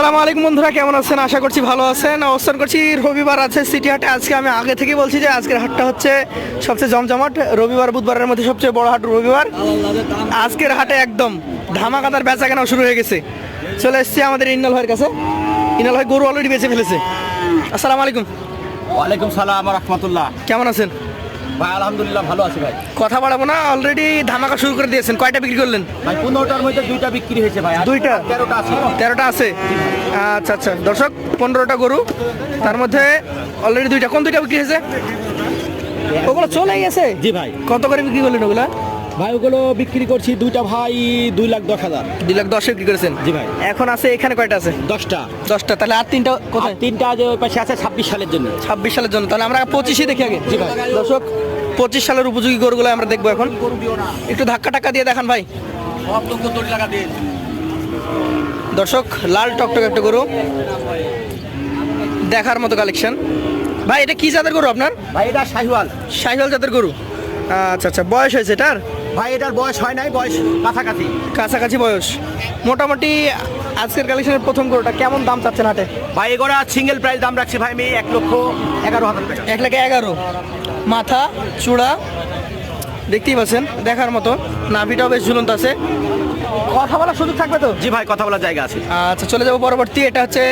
আসসালামু আলাইকুম বন্ধুরা কেমন আছেন? আশা করছি ভালো আছেন। অবস্থান করছি রবিবার আছে সিটি হাটে আজকে আমি আগে থেকে বলছি যে আজকের হাটটা হচ্ছে সবচেয়ে জমজমাট। রবিবার বুধবারের মধ্যে সবচেয়ে বড় হাট রবিবার। আজকের হাটে একদম ধামাকাদার বেচা কেনাও শুরু হয়ে গেছে। চলে এসছি আমাদের ইন্নাল ভাইয়ের কাছে। ইন্নাল ভাই গরু অলরেডি বেঁচে ফেলেছে। আসসালামু আলাইকুম। ওয়ালাইকুম সালাম রহমতুল্লাহ। কেমন আছেন? ভাই আলহামদুলিল্লাহ ভালো আছি ভাই। কথা বাড়াবো না অলরেডি ধামাকা শুরু করে দিয়েছেন। কয়টা বিক্রি করলেন? ভাই পনেরোটার মধ্যে দুইটা বিক্রি হয়েছে ভাই। দুইটা? তেরোটা আছে। তেরোটা আছে? আচ্ছা আচ্ছা। দর্শক পনেরোটা গরু তার মধ্যে অলরেডি দুইটা। কোন দুইটা বিক্রি হয়েছে? ওগুলো চলে গেছে? জি ভাই। কত করে বিক্রি করলেন ওগুলো? ভাই ওগুলো বিক্রি করছি দুইটা ভাই দুই লাখ দশ হাজার। দুই লাখ দশে বিক্রি করেছেন? জি ভাই। এখন আছে এখানে কয়টা আছে? দশটা। দশটা তাহলে আর তিনটা কোথায়? তিনটা যে ওই পাশে আছে ছাব্বিশ সালের জন্য। ছাব্বিশ সালের জন্য তাহলে আমরা পঁচিশই দেখি আগে। জি ভাই। দর্শক পঁচিশ সালের উপযোগী গরুগুলো আমরা দেখব এখন। একটু ধাক্কা টাক্কা দিয়ে দেখান ভাই। দর্শক লাল টকটক একটা গরু। দেখার মতো কালেকশন ভাই এটা কি জাতের গরু আপনার? ভাই এটা শাহিওয়াল। শাহিওয়াল জাতের গরু। আচ্ছা আচ্ছা বয়স হয়েছে এটার? ভাই এটার বয়স হয় নাই বয়স কাছাকাছি। কাছাকাছি বয়স। মোটামুটি আজকের কালেকশনের প্রথম গরুটা কেমন দাম চাচ্ছেন হাটে? ভাই এগুলো সিঙ্গেল প্রাইস দাম রাখছি ভাই আমি এক লক্ষ এগারো হাজার টাকা। এক লাখ এগারো। মাথা চূড়া দেখতেই পাচ্ছেন দেখার মতো। নাভিটাও বেশ ঝুলন্ত আছে। কথা বলার সুযোগ থাকবে তো? জি ভাই কথা বলার জায়গা আছে। আচ্ছা চলে যাব পরবর্তী। এটা হচ্ছে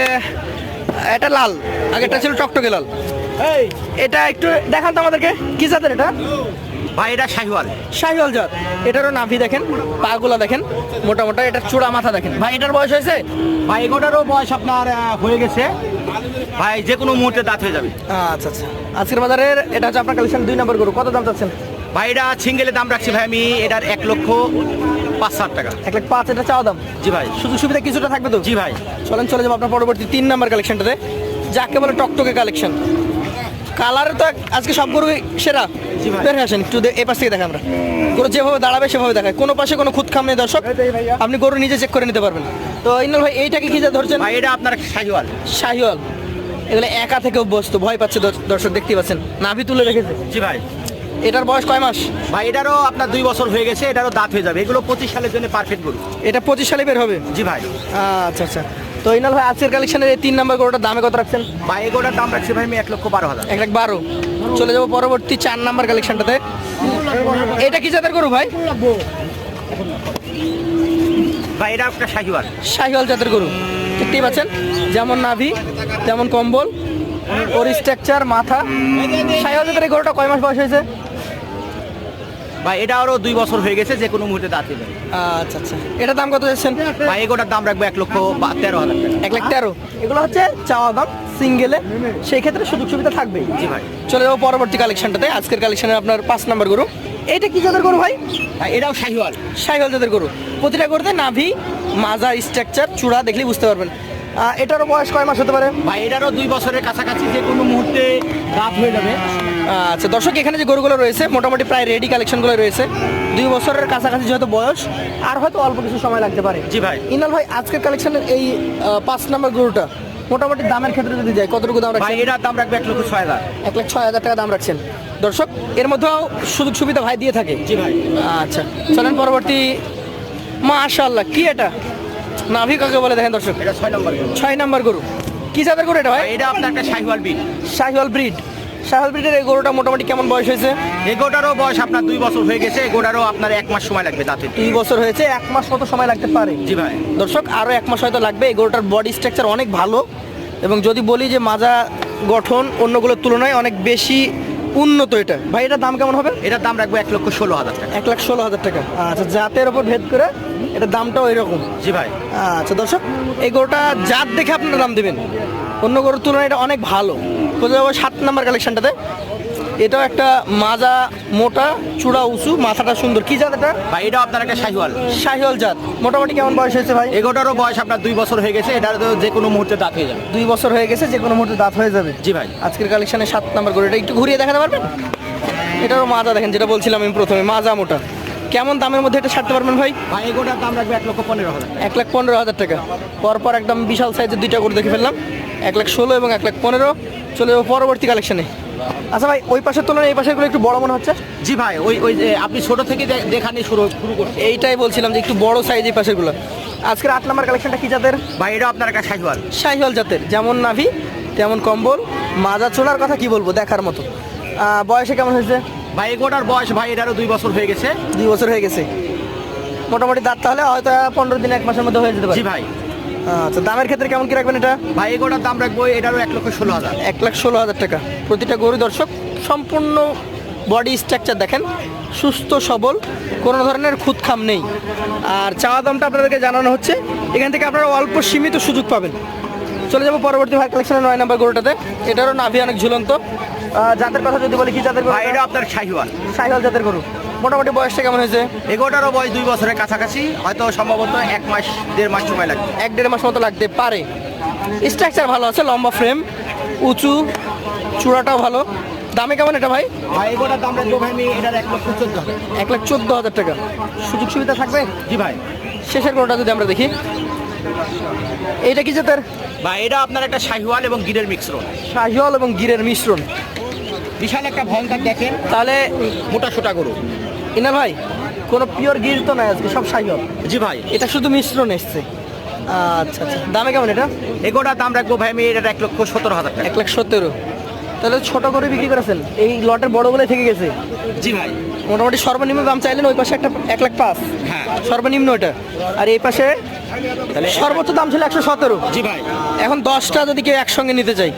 এটা লাল। আগেরটা ছিল টকটকে লাল। এই। এটা একটু দেখান তো আমাদেরকে। কি জাতের এটা? ভাই এটা শাহিওয়াল। শাহিওয়াল জাত। এটারও নাভি দেখেন পাগুলা দেখেন মোটা মোটা এটার চূড়া মাথা দেখেন। ভাই এটার বয়স হয়েছে? ভাই এগুলোরও বয়স আপনার হয়ে গেছে। ভাই যে কোনো মুহূর্তে দাঁত হয়ে যাবে। আচ্ছা আচ্ছা। আজকের বাজারের এটা হচ্ছে আপনার কালেকশন দুই নম্বর গরু। কত দাম চাচ্ছেন? ভাই এটা সিঙ্গেলের দাম রাখছি ভাই আমি এটার এক লক্ষ পাঁচ হাজার টাকা। এক লাখ পাঁচ এটা চাওয়া দাম? জি ভাই। সুযোগ সুবিধা কিছুটা থাকবে তো? জি ভাই। চলেন চলে যাব আপনার পরবর্তী তিন নাম্বার কালেকশনটাতে যাকে বলে টকটকে কালেকশন কালারে তো আজকে সব গরু সেরা। বের আসেন একটু এই পাশ থেকে দেখেন আমরা। গরু যেভাবে দাঁড়াবে সেভাবে দেখায় কোনো পাশে কোনো খুদ খাম নেই দর্শক। আপনি গরু নিজে চেক করে নিতে পারবেন। তো ইন্নাল ভাই এইটাকে কি যা ধরছেন? ভাই এটা আপনার শাহিওয়াল। শাহিওয়াল। এগুলো একা থেকে অভ্যস্ত ভয় পাচ্ছে দর্শ- দর্শক দেখতে পাচ্ছেন। নাভি তুলে রেখেছে। জি ভাই। এটার বয়স কয় মাস? ভাই এটারও আপনার দুই বছর হয়ে গেছে এটারও দাঁত হয়ে যাবে। এগুলো পঁচিশ সালের জন্য পারফেক্ট গরু। এটা পঁচিশ সালে বের হবে? জি ভাই। আচ্ছা আচ্ছা। তো ইনাল ভাই আজকের কালেকশনের এই তিন নাম্বার গরুটার দামে কত রাখছেন? ভাই এগুলোর দাম রাখছি ভাই আমি এক লক্ষ বারো হাজার। এক লাখ বারো। চলে যাব পরবর্তী চার নাম্বার কালেকশনটাতে এটা কি জাতের গরু ভাই? ভাই এটা একটা শাহিওয়াল। শাহিওয়াল জাতের গরু। দেখতেই পাচ্ছেন যেমন নাভি তেমন কম্বল ওর স্ট্রাকচার মাথা। শাহিওয়াল জাতের এই গরুটা কয় মাস বয়স হয়েছে? ভাই এটা আরও দুই বছর হয়ে গেছে যে কোনো মুহূর্তে দাঁত হয়ে আচ্ছা আচ্ছা। এটা দাম কত যাচ্ছেন? ভাই এগুলোর দাম রাখব এক লক্ষ বা- তেরো হাজার এক লাখ তেরো। এগুলো হচ্ছে চাওয়া দাম সিঙ্গেলে। সেই ক্ষেত্রে সুযোগ সুবিধা থাকবেই। জি ভাই। চলে যাব পরবর্তী কালেকশনটাতে আজকের কালেকশনের আপনার পাঁচ নাম্বার গরু। এইটা কি জাতের গরু ভাই? এটাও শাহিওয়াল। সাইকেল জাতের গরু। প্রতিটা গরুতে নাভি মাজা স্ট্রাকচার চূড়া দেখলেই বুঝতে পারবেন। এটারও বয়স কয় মাস হতে পারে? ভাই এটারও দুই বছরের কাছাকাছি যে কোনো মুহূর্তে দাঁত হয়ে যাবে। আচ্ছা দর্শক এখানে যে গরুগুলো রয়েছে মোটামুটি প্রায় রেডি কালেকশনগুলো রয়েছে দুই বছরের কাছাকাছি যেহেতু বয়স আর হয়তো অল্প কিছু সময় লাগতে পারে। জি ভাই। ইনাল ভাই আজকের কালেকশনের এই পাঁচ নাম্বার গরুটা মোটামুটি দামের ক্ষেত্রে যদি যায় কতটুকু দাম রাখছেন? এটার দাম রাখবে এক লক্ষ ছয় হাজার। এক লাখ ছয় হাজার টাকা দাম রাখছেন। দর্শক এর মধ্যেও সুযোগ সুবিধা ভাই দিয়ে থাকে। জি ভাই। আচ্ছা চলেন পরবর্তী। মাশাল্লাহ কি এটা? নাভি কাকে বলে দেখেন দর্শক? এটা ছয় নম্বর গরু। ছয় নাম্বার গরু। কি জাতের গরু এটা ভাই? এটা আপনার একটা শাহিওয়াল বিট শাহিওয়াল ব্রিড। শাহিওয়াল ব্রিডের এই গরুটা মোটামুটি কেমন বয়স হয়েছে? এই এগোটারও বয়স আপনার দুই বছর হয়ে গেছে এই এগোটারও আপনার এক মাস সময় লাগবে দাঁতে দুই বছর হয়েছে এক মাস মতো সময় লাগতে পারে। জি ভাই। দর্শক আরও এক মাস হয়তো লাগবে এই গরুটার বডি স্ট্রাকচার অনেক ভালো। এবং যদি বলি যে মাজা গঠন অন্যগুলোর তুলনায় অনেক বেশি উন্নত এটা। ভাই এটার দাম কেমন হবে? এটার দাম রাখব এক লক্ষ ষোলো হাজার টাকা। এক লাখ ষোলো হাজার টাকা। আচ্ছা জাতের ওপর ভেদ করে এটার দামটাও এরকম। জি ভাই। আচ্ছা দর্শক এই গরুটা জাত দেখে আপনারা দাম দেবেন। অন্য গরুর তুলনায় এটা অনেক ভালো। যাব সাত নাম্বার কালেকশনটাতে এটাও একটা মাজা মোটা চূড়া উঁচু মাথাটা সুন্দর। কি জাত এটা? ভাই এটাও আপনার একটা শাহিওয়াল। শাহিওয়াল জাত। মোটামুটি কেমন বয়স হয়েছে ভাই? এগোটারও বয়স আপনার দুই বছর হয়ে গেছে এটার যে কোনো মুহূর্তে দাঁত হয়ে যাবে। দুই বছর হয়ে গেছে যে কোনো মুহূর্তে দাঁত হয়ে যাবে। জি ভাই। আজকের কালেকশনে সাত নাম্বার করে এটা একটু ঘুরিয়ে দেখাতে পারবেন? এটারও মাজা দেখেন যেটা বলছিলাম আমি প্রথমে মাজা মোটা। কেমন দামের মধ্যে এটা ছাড়তে পারবেন ভাই? ভাই এগোটার দাম রাখবে এক লক্ষ পনেরো হাজার এক লাখ পনেরো হাজার টাকা। পরপর একদম বিশাল সাইজের দুইটা করে দেখে ফেললাম। এক লাখ ষোলো এবং এক লাখ পনেরো। চলে যাব পরবর্তী কালেকশনে আচ্ছা ভাই ওই পাশের তুলনায় এই পাশেরগুলো একটু বড় মনে হচ্ছে? জি ভাই ওই ওই যে আপনি ছোট থেকে দে- দেখা নিয়ে শুরু শুরু করছেন এইটাই বলছিলাম যে একটু বড় সাইজ এই পাশেরগুলো। আজকের আট নাম্বার কালেকশনটা কি জাতের? ভাই এটা আপনার কাছে শাহিওয়াল শাহিওয়াল জাতের যেমন নাভি তেমন কম্বল। মাজা চোলার কথা কি বলব দেখার মতো। বয়সে কেমন হয়েছে? ভাই এগোটার বয়স ভাই এটারও দুই বছর হয়ে গেছে। দুই বছর হয়ে গেছে। মোটামুটি দাঁত তাহলে হয়তো পনেরো দিন এক মাসের মধ্যে হয়ে যেতে পারে। জি ভাই। আচ্ছা দামের ক্ষেত্রে কেমন কি রাখবেন এটা? ভাই এগোটার দাম রাখব এটারও এক লক্ষ ষোলো হাজার। এক লাখ ষোলো হাজার টাকা। প্রতিটা গরু দর্শক সম্পূর্ণ বডি স্ট্রাকচার দেখেন সুস্থ সবল কোনো ধরনের খুদখাম নেই। আর চাওয়া দামটা আপনাদেরকে জানানো হচ্ছে এখান থেকে আপনারা অল্প সীমিত সুযোগ পাবেন। চলে যাব পরবর্তী ভাই কালেকশনের নয় নাম্বার গরুটাতে। এটারও নাভি অনেক ঝুলন্ত। জাতের কথা যদি বলি কি জাতের এটা আপনার শাহিওয়াল। সাইকেল জাতের গরু। মোটামুটি বয়সটা কেমন হয়েছে? এগোটারও বয়স দুই বছরের কাছাকাছি হয়তো সম্ভবত এক মাস দেড় মাস সময় লাগবে। এক দেড় মাস মতো লাগতে পারে। স্ট্রাকচার ভালো আছে লম্বা ফ্রেম উঁচু চূড়াটাও ভালো। দামে কেমন এটা ভাই? ভাই এগোটার দাম রাখব ভাই আমি এটার এক লক্ষ চোদ্দ হাজার। এক লাখ চোদ্দ হাজার টাকা। সুযোগ সুবিধা থাকবে? জি ভাই। শেষের কোনোটা যদি আমরা দেখি? এইটা কি জাতের? ভাই এটা আপনার একটা শাহিওয়াল এবং গিরের মিশ্রণ শাহিওয়াল এবং গিরের মিশ্রণ বিশাল একটা ভয়ঙ্কর দেখেন। তাহলে মোটা সোটা গরু। ইনা ভাই কোনো পিওর গির তো নাই আজকে সব শাহিওয়াল জি ভাই। এটা শুধু মিশ্রণ এসছে। আচ্ছা আচ্ছা। দামে কেমন এটা? এগোটার দাম রাখব ভাই আমি এটার এক লক্ষ সতেরো হাজার টাকা। এক লাখ সতেরো। তাহলে ছোট করে বিক্রি করেছেন? এই লটের বড় বলে থেকে গেছে। জি ভাই। মোটামুটি সর্বনিম্ন দাম চাইলেন ওই পাশে একটা এক লাখ পাঁচ। হ্যাঁ। সর্বনিম্ন ওটা আর এই পাশে তাহলে সর্বোচ্চ দাম ছিল একশো সতেরো। জি ভাই। এখন দশটা যদি কেউ একসঙ্গে নিতে চাই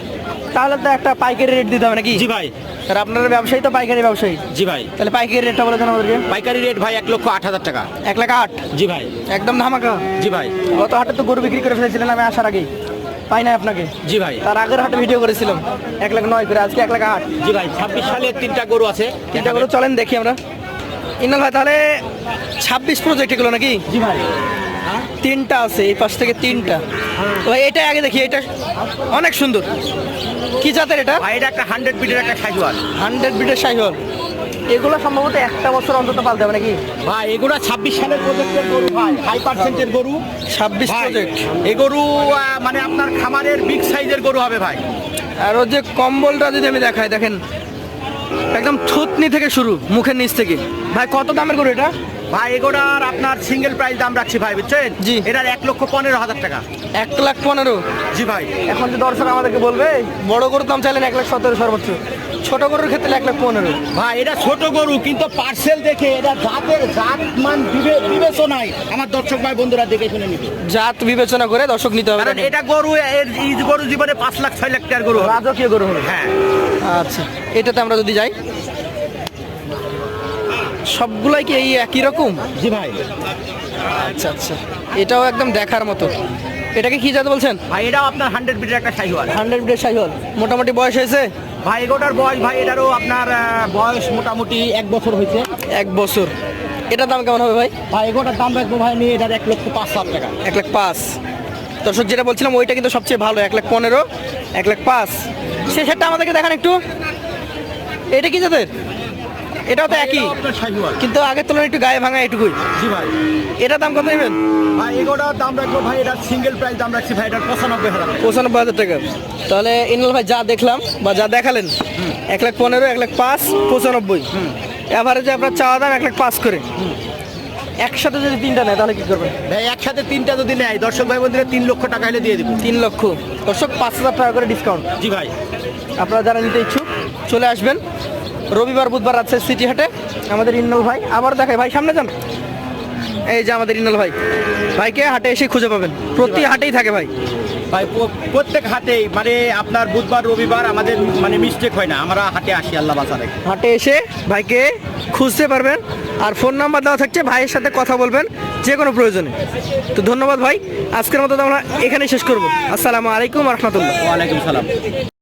তাহলে তো একটা পাইকারি রেট দিতে হবে নাকি? জি ভাই। আর আপনারা ব্যবসায়ী তো পাইকারি ব্যবসায়ী। জি ভাই। তাহলে পাইকারি রেটটা বলে দেন আমাদেরকে। পাইকারি রেট ভাই এক লক্ষ আট হাজার টাকা। এক লাখ আট? জি ভাই। একদম ধামাকা। জি ভাই। গত হাটে তো গরু বিক্রি করে ফেলেছিলেন আমি আসার আগেই। পাই না আপনাকে। জি ভাই। তার আগের হাটে ভিডিও করেছিলাম। এক লাখ নয় করে আজকে এক লাখ আট। জি ভাই ছাব্বিশ সালে তিনটা গরু আছে। তিনটা গরু চলেন দেখি আমরা। ইনাল ভাই তাহলে ছাব্বিশ প্রজেক্ট এগুলো নাকি? জি ভাই। তিনটা আছে এই পাশ থেকে তিনটা। ভাই এটা আগে দেখি এটা অনেক সুন্দর। কি জাতের এটা? ভাই এটা একটা হান্ড্রেড বিটের একটা শাহিওয়াল হান্ড্রেড বিটের সাইহল এগুলো সম্ভবত একটা বছর অন্তত পালতে হবে নাকি? ভাই এগুলো ছাব্বিশ সালের প্রজেক্টের গরু ভাই হাই পার্সেন্টের গরু। ছাব্বিশ প্রজেক্ট এই গরু মানে আপনার খামারের বিগ সাইজের গরু হবে ভাই। আর ওর যে কম্বলটা যদি আমি দেখাই দেখেন একদম থুতনি থেকে শুরু মুখের নিচ থেকে। ভাই কত দামের গরু এটা? ভাই এগুলোর আপনার সিঙ্গেল প্রাইস দাম রাখছি ভাই বুঝছেন? জি। এটার এক লক্ষ পনেরো হাজার টাকা। এক লাখ পনেরো। জি ভাই। এখন যে দর্শক আমাদেরকে বলবে বড় গরুর দাম চাইলেন এক লাখ সতেরো সর্বোচ্চ। ছোট গরুর ক্ষেত্রে এক লাখ পনেরো। ভাই এটা ছোট গরু কিন্তু পার্সেল দেখে এটা জাতের জাত মান বিবে- বিবেচনায় আমার দর্শক ভাই বন্ধুরা দেখে শুনে নিবে। জাত বিবেচনা করে দর্শক নিতে হবে কারণ এটা গরু গরু জীবনে পাঁচ লাখ ছয় লাখ টাকার গরু রাজকীয় গরু হ্যাঁ। আচ্ছা এটাতে আমরা যদি যাই। সবগুলাই কি এই একই রকম? জি ভাই। আচ্ছা আচ্ছা। এটাও একদম দেখার মতো। এটাকে কি জাত বলছেন? ভাই এটাও আপনার হান্ড্রেড বিটের একটা শাহিওয়াল হান্ড্রেড ব্রেড সাইহল। মোটামুটি বয়স হয়েছে? ভাই এগোটার বয়স ভাই এটারও আপনার বয়স মোটামুটি এক বছর হয়েছে। এক বছর। এটার দাম কেমন হবে ভাই? ভাই এগোটার দাম রাখব ভাই আমি এটার এক লক্ষ পাঁচ হাজার টাকা। এক লাখ পাঁচ। দর্শক যেটা বলছিলাম ওইটা কিন্তু সবচেয়ে ভালো এক লাখ পনেরো এক লাখ পাঁচ। শেষেরটা আমাদেরকে দেখান একটু। এটা কি জাতের? এটাও তো একই। কিন্তু আগের তুলনায় একটু গায়ে ভাঙা এটুকুই। জি ভাই। এটার দাম কত নেবেন? ভাই এগোটার দাম রাখব ভাই এটার সিঙ্গেল প্রাইস দাম রাখছি ভাই এটার পঁচানব্বই হাজার পঁচানব্বই হাজার টাকা। তাহলে ইনল ভাই যা দেখলাম বা যা দেখালেন এক লাখ পনেরো এক লাখ পাঁচ পঁচানব্বই। এভারেজে আপনার চাওয়া দাম এক লাখ পাঁচ করে। একসাথে যদি তিনটা নেয় তাহলে কি করবেন? ভাই একসাথে তিনটা যদি নেয় দর্শক ভাই বন্ধুরা তিন লক্ষ টাকা হলে দিয়ে দিব। তিন লক্ষ। দর্শক পাঁচ হাজার টাকা করে ডিসকাউন্ট জি ভাই। আপনারা যারা নিতে ইচ্ছুক চলে আসবেন। রবিবার বুধবার আছে সিটি হাটে আমাদের ইন্নল ভাই। আবার দেখাই ভাই সামনে যান। এই যে আমাদের ইন্নল ভাই। ভাইকে হাটে এসে খুঁজে পাবেন? প্রতি হাটেই থাকে ভাই। ভাই প্রত্যেক হাটেই মানে আপনার বুধবার রবিবার আমাদের মানে মিস্টেক হয় না। আমরা হাটে আসি আল্লাহ বাসা রেখে হাটে এসে ভাইকে খুঁজতে পারবেন। আর ফোন নাম্বার দেওয়া থাকছে ভাইয়ের সাথে কথা বলবেন যে কোনো প্রয়োজনে। তো ধন্যবাদ ভাই। আজকের মতো আমরা এখানেই শেষ করব। আসসালামু আলাইকুম রহমতুল্লাহ। ওয়ালাইকুম সালাম।